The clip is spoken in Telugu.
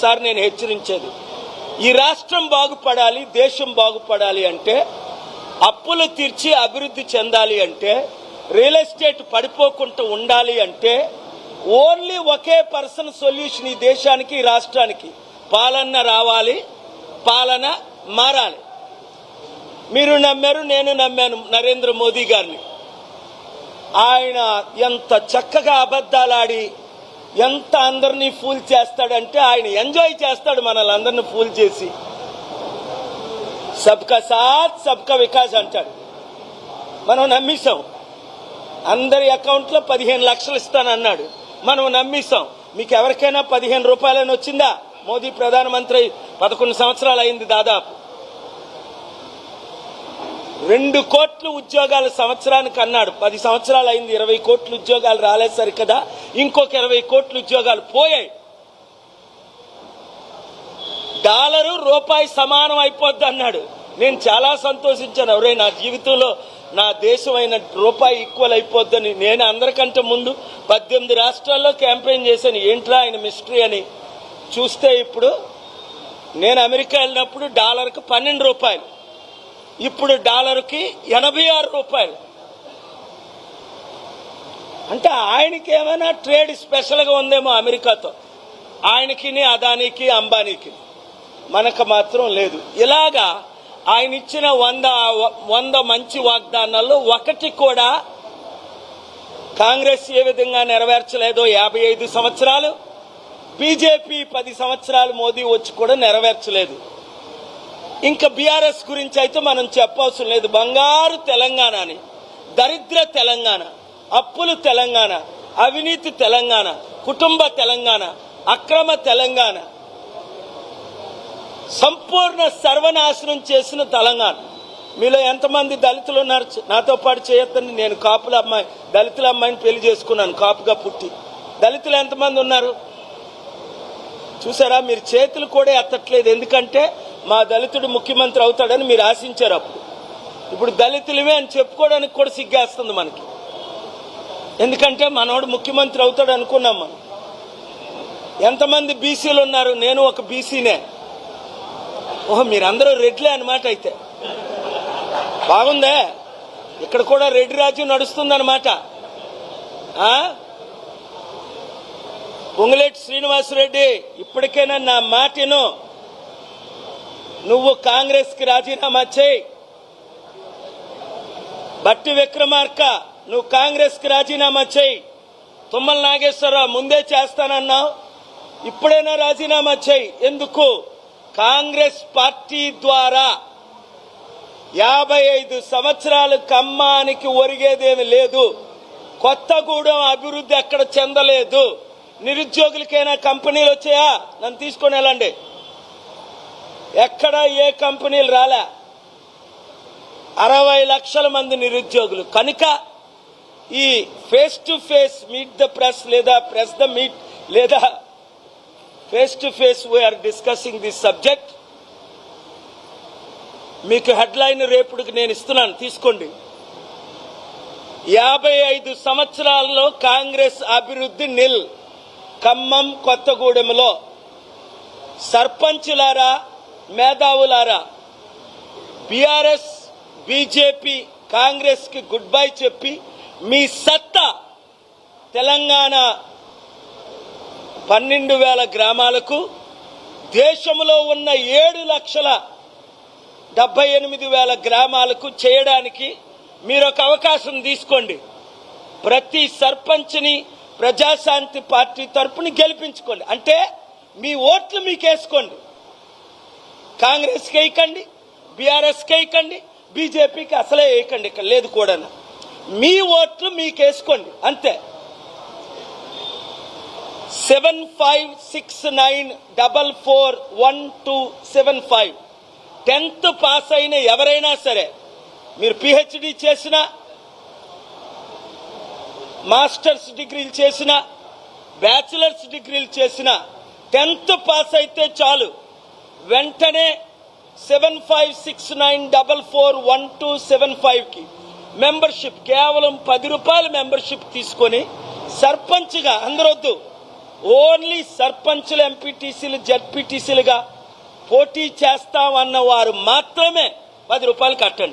సార్ నేను హెచ్చరించేది ఈ రాష్ట్రం బాగుపడాలి దేశం బాగుపడాలి అంటే అప్పులు తీర్చి అభివృద్ధి చెందాలి అంటే రియల్ ఎస్టేట్ పడిపోకుండా ఉండాలి అంటే ఓన్లీ ఒకే పర్సన్ సొల్యూషన్ ఈ దేశానికి ఈ రాష్ట్రానికి. పాలన రావాలి పాలన మారాలి. మీరు నమ్మారు నేను నమ్మాను నరేంద్ర మోదీ గారిని. ఆయన ఎంత చక్కగా అబద్ధాలాడి ఎంత అందరినీ ఫూల్ చేస్తాడంటే ఆయన ఎంజాయ్ చేస్తాడు మనల్ని ఫూల్ చేసి. సబ్కా సాత్ సబ్కా వికాస్ అంటాడు. మనం నమ్మేశాం. అందరి అకౌంట్లో పదిహేను లక్షలు ఇస్తానన్నాడు. మనం నమ్మేశాం. మీకు ఎవరికైనా పదిహేను రూపాయలని వచ్చిందా? మోదీ ప్రధానమంత్రి పదకొండు సంవత్సరాలు అయింది దాదాపు. రెండు కోట్ల ఉద్యోగాలు సంవత్సరానికి అన్నాడు. పది సంవత్సరాలు అయింది ఇరవై కోట్ల ఉద్యోగాలు రాలేదు సరి కదా ఇంకొక ఇరవై కోట్ల ఉద్యోగాలు పోయాయి. డాలరు రూపాయి సమానం అయిపోద్ది అన్నాడు. నేను చాలా సంతోషించాను. ఎవరే నా జీవితంలో నా దేశమైన రూపాయి ఈక్వల్ అయిపోద్దని నేను అందరికంటే ముందు పద్దెనిమిది రాష్ట్రాల్లో క్యాంపెయిన్ చేశాను. ఏంట్రా ఆయన మిస్టరీ అని చూస్తే ఇప్పుడు నేను అమెరికా వెళ్ళినప్పుడు డాలర్కు పన్నెండు రూపాయలు. ఇప్పుడు డాలర్కి ఎనభై ఆరు రూపాయలు. అంటే ఆయనకి ఏమైనా ట్రేడ్ స్పెషల్గా ఉందేమో అమెరికాతో. ఆయనకి అదానికి అంబానీకి. మనకు మాత్రం లేదు. ఇలాగా ఆయన ఇచ్చిన వంద వంద మంచి వాగ్దానాల్లో ఒకటి కూడా కాంగ్రెస్ ఏ విధంగా నెరవేర్చలేదో యాభై ఐదు సంవత్సరాలు బీజేపీ పది సంవత్సరాలు మోదీ వచ్చి కూడా నెరవేర్చలేదు. ఇంకా బీఆర్ఎస్ గురించి అయితే మనం చెప్పవసరం లేదు. బంగారు తెలంగాణ అని దరిద్ర తెలంగాణ అప్పులు తెలంగాణ అవినీతి తెలంగాణ కుటుంబ తెలంగాణ అక్రమ తెలంగాణ సంపూర్ణ సర్వనాశనం చేసిన తెలంగాణ. మీలో ఎంతమంది దళితులు ఉన్నారు? నాతో పాటు చేయొద్దని నేను కాపుల అమ్మాయి దళితుల అమ్మాయిని పెళ్ళి చేసుకున్నాను కాపుగా పుట్టి. దళితులు ఎంతమంది ఉన్నారు? చూసారా? మీరు చేతులు కూడా ఎత్తట్లేదు. ఎందుకంటే మా దళితుడు ముఖ్యమంత్రి అవుతాడని మీరు ఆశించారు అప్పుడు. ఇప్పుడు దళితులమే అని చెప్పుకోవడానికి కూడా సిగ్గేస్తుంది మనకి. ఎందుకంటే మనవాడు ముఖ్యమంత్రి అవుతాడు అనుకున్నాం మనం. ఎంతమంది బీసీలు ఉన్నారు? నేను ఒక బీసీనే. ఓహో మీరందరూ రెడ్లే అనమాట అయితే. బాగుందే? ఇక్కడ కూడా రెడ్డి రాజ్యం నడుస్తుందన్నమాట. పొంగులేటి శ్రీనివాసరెడ్డి ఇప్పటికైనా నా మాటను నువ్వు కాంగ్రెస్కి రాజీనామా చేయి. బట్టి విక్రమార్క నువ్వు కాంగ్రెస్కి రాజీనామా చేయి. తుమ్మల నాగేశ్వరరావు ముందే చేస్తానన్నావు. ఇప్పుడైనా రాజీనామా చేయి. ఎందుకు? కాంగ్రెస్ పార్టీ ద్వారా యాభై ఐదు సంవత్సరాలు ఖమ్మానికి ఒరిగేదేమి లేదు. కొత్తగూడెం అభివృద్ధి ఎక్కడ చెందలేదు. నిరుద్యోగులకైనా కంపెనీలు వచ్చాయా? నన్ను తీసుకొని వెళ్ళండి. ఎక్కడ ఏ కంపెనీలు రాలే. అరవై లక్షల మంది నిరుద్యోగులు. కనుక ఈ face to face meet the press లేదా ప్రెస్ ద మీట్ లేదా face to face we're discussing this subject మీకు హెడ్లైన్ రేపుడికి నేను ఇస్తున్నాను. తీసుకోండి. యాభై ఐదు సంవత్సరాల్లో కాంగ్రెస్ అభివృద్ధి నిల్ ఖమ్మం కొత్తగూడెంలో. సర్పంచులారా మేధావులారా బీఆర్ఎస్ బీజేపీ కాంగ్రెస్కి గుడ్ బై చెప్పి మీ సత్తా తెలంగాణ పన్నెండు వేల గ్రామాలకు దేశంలో ఉన్న ఏడు లక్షల డెబ్బై ఎనిమిది వేల గ్రామాలకు చేయడానికి మీరు ఒక అవకాశం తీసుకోండి. ప్రతి సర్పంచ్ని ప్రజాశాంతి పార్టీ తరపుని గెలిపించుకోండి. అంటే మీ ఓట్లు మీకేసుకోండి. కాంగ్రెస్కి వేయకండి బీఆర్ఎస్కి వేయకండి బీజేపీకి అసలే వేయకండి ఇక్కడ లేదు కూడా మీ ఓట్లు మీకు వేసుకోండి అంతే. Seven five six nine double four one two seven five. Tenth pass అయిన ఎవరైనా సరే మీరు పిహెచ్డి చేసిన మాస్టర్స్ డిగ్రీలు చేసిన బ్యాచిలర్స్ డిగ్రీలు చేసిన టెన్త్ పాస్ అయితే చాలు. వెంటనే seven five six nine double four one two seven ఫైవ్కి మెంబర్షిప్ కేవలం పది రూపాయల మెంబర్షిప్ తీసుకొని సర్పంచ్గా అందరొద్దు ఓన్లీ సర్పంచ్లు ఎంపీటీసీలు జడ్పీటీసీలుగా పోటీ చేస్తామన్న వారు మాత్రమే పది రూపాయలు కట్టండి.